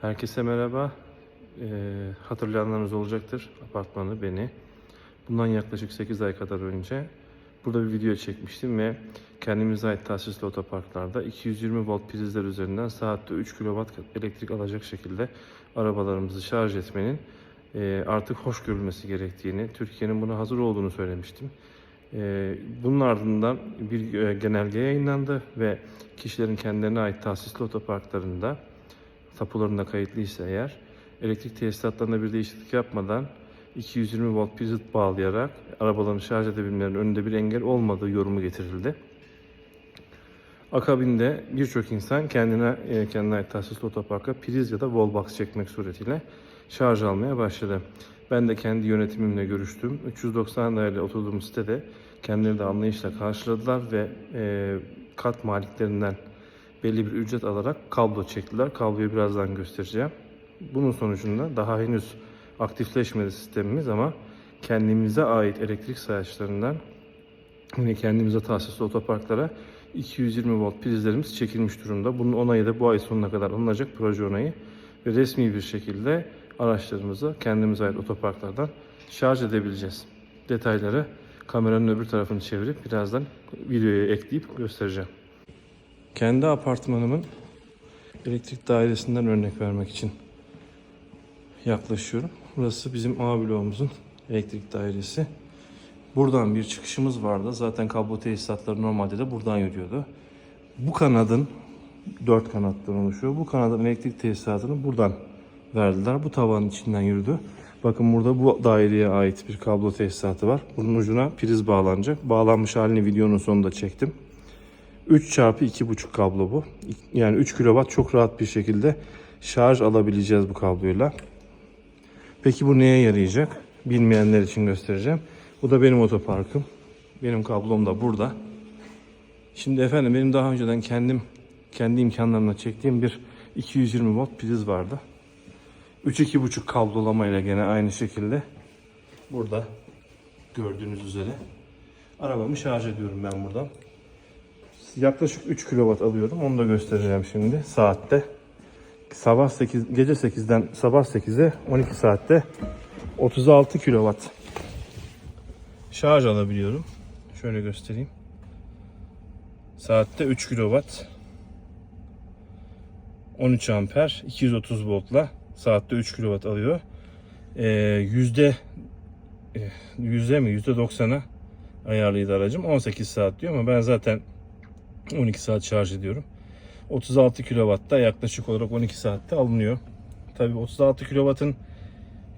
Herkese merhaba. Ee, hatırlayanlarınız olacaktır apartmanı, beni. Bundan yaklaşık 8 ay kadar önce burada bir video çekmiştim ve kendimize ait tahsisli otoparklarda 220 volt prizler üzerinden saatte 3 kW elektrik alacak şekilde arabalarımızı şarj etmenin e, artık hoş görülmesi gerektiğini, Türkiye'nin buna hazır olduğunu söylemiştim. E, Bunun ardından bir e, genelge yayınlandı ve kişilerin kendilerine ait tahsisli otoparklarında tapularında kayıtlıysa eğer elektrik tesisatlarında bir değişiklik yapmadan 220 volt priz bağlayarak arabalarını şarj edebilmelerinin önünde bir engel olmadığı yorumu getirildi. Akabinde birçok insan kendine e, kendine ait tahsisli otoparka priz ya da wallbox çekmek suretiyle şarj almaya başladı. Ben de kendi yönetimimle görüştüm. 390 lirayla oturduğum sitede kendileri de anlayışla karşıladılar ve e, kat maliklerinden belli bir ücret alarak kablo çektiler. Kabloyu birazdan göstereceğim. Bunun sonucunda daha henüz aktifleşmedi sistemimiz ama kendimize ait elektrik sayaçlarından yine kendimize tahsisli otoparklara 220 volt prizlerimiz çekilmiş durumda. Bunun onayı da bu ay sonuna kadar alınacak proje onayı ve resmi bir şekilde araçlarımızı kendimize ait otoparklardan şarj edebileceğiz. Detayları kameranın öbür tarafını çevirip birazdan videoya ekleyip göstereceğim. Kendi apartmanımın elektrik dairesinden örnek vermek için yaklaşıyorum. Burası bizim A bloğumuzun elektrik dairesi. Buradan bir çıkışımız vardı. Zaten kablo tesisatları normalde de buradan yürüyordu. Bu kanadın dört kanattan oluşuyor. Bu kanadın elektrik tesisatını buradan verdiler. Bu tavanın içinden yürüdü. Bakın burada bu daireye ait bir kablo tesisatı var. Bunun ucuna priz bağlanacak. Bağlanmış halini videonun sonunda çektim. 3 çarpı 2,5 kablo bu. Yani 3 kW çok rahat bir şekilde şarj alabileceğiz bu kabloyla. Peki bu neye yarayacak? Bilmeyenler için göstereceğim. Bu da benim otoparkım. Benim kablom da burada. Şimdi efendim benim daha önceden kendim kendi imkanlarımla çektiğim bir 220 volt priz vardı. 3-2,5 kablolamayla gene aynı şekilde burada gördüğünüz üzere arabamı şarj ediyorum ben buradan. Yaklaşık 3 kW alıyorum. Onu da göstereceğim şimdi saatte. Sabah 8 gece 8'den sabah 8'e 12 saatte 36 kW şarj alabiliyorum. Şöyle göstereyim. Saatte 3 kW 13 amper 230 voltla saatte 3 kW alıyor. Ee, yüzde e, yüzde mi yüzde 90'a ayarlıydı aracım 18 saat diyor ama ben zaten 12 saat şarj ediyorum. 36 kW'da yaklaşık olarak 12 saatte alınıyor. Tabii 36 kW'ın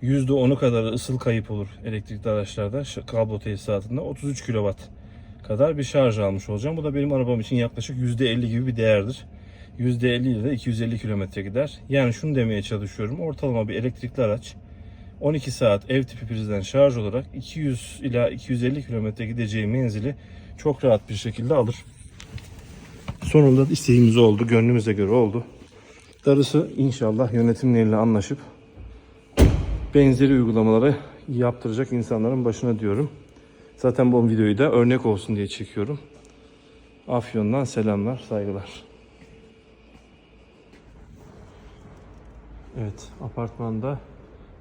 %10'u kadar ısıl kayıp olur elektrikli araçlarda kablo tesisatında 33 kW kadar bir şarj almış olacağım. Bu da benim arabam için yaklaşık %50 gibi bir değerdir. %50 ile de 250 km gider. Yani şunu demeye çalışıyorum. Ortalama bir elektrikli araç 12 saat ev tipi prizden şarj olarak 200 ila 250 km gideceği menzili çok rahat bir şekilde alır. Sonunda isteğimiz oldu, gönlümüze göre oldu. Darısı inşallah yönetimleriyle anlaşıp benzeri uygulamaları yaptıracak insanların başına diyorum. Zaten bu videoyu da örnek olsun diye çekiyorum. Afyon'dan selamlar, saygılar. Evet, apartmanda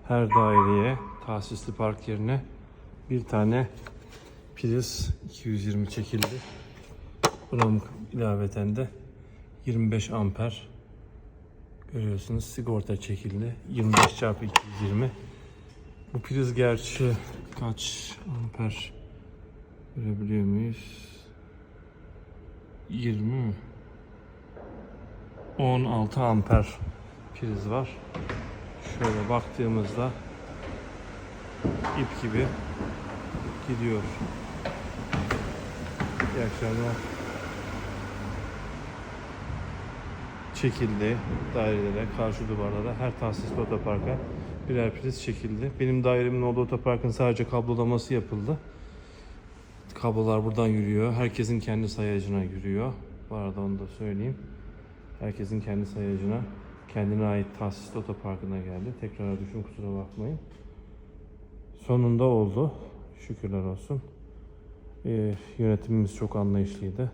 her daireye tahsisli park yerine bir tane priz 220 çekildi. Buranın ilaveten de 25 amper görüyorsunuz sigorta çekildi. 25 çarpı 220. Bu priz gerçi kaç amper görebiliyor muyuz? 20 mi? 16 amper priz var. Şöyle baktığımızda ip gibi gidiyor. İyi akşamlar. Çekildi dairelere, karşı duvarlara, her tahsisli otoparka birer priz çekildi. Benim dairemin olduğu otoparkın sadece kablolaması yapıldı. Kablolar buradan yürüyor. Herkesin kendi sayacına yürüyor. Bu arada onu da söyleyeyim. Herkesin kendi sayacına, kendine ait tahsisli otoparkına geldi. Tekrar düşün kusura bakmayın. Sonunda oldu. Şükürler olsun. Ee, yönetimimiz çok anlayışlıydı.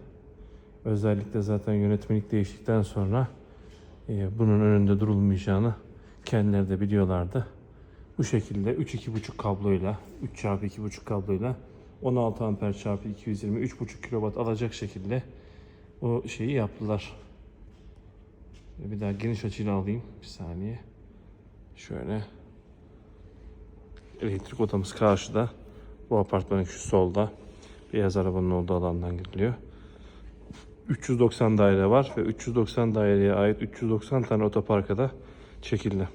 Özellikle zaten yönetmelik değiştikten sonra e, bunun önünde durulmayacağını kendileri de biliyorlardı. Bu şekilde 3-2.5 kabloyla 3 çarpı 2.5 kabloyla 16 amper çarpı 220 3.5 kilowatt alacak şekilde o şeyi yaptılar. Bir daha geniş açıyla alayım. Bir saniye. Şöyle. Elektrik odamız karşıda. Bu apartmanın şu solda. Beyaz arabanın olduğu alandan giriliyor. 390 daire var ve 390 daireye ait 390 tane otoparka da çekildi.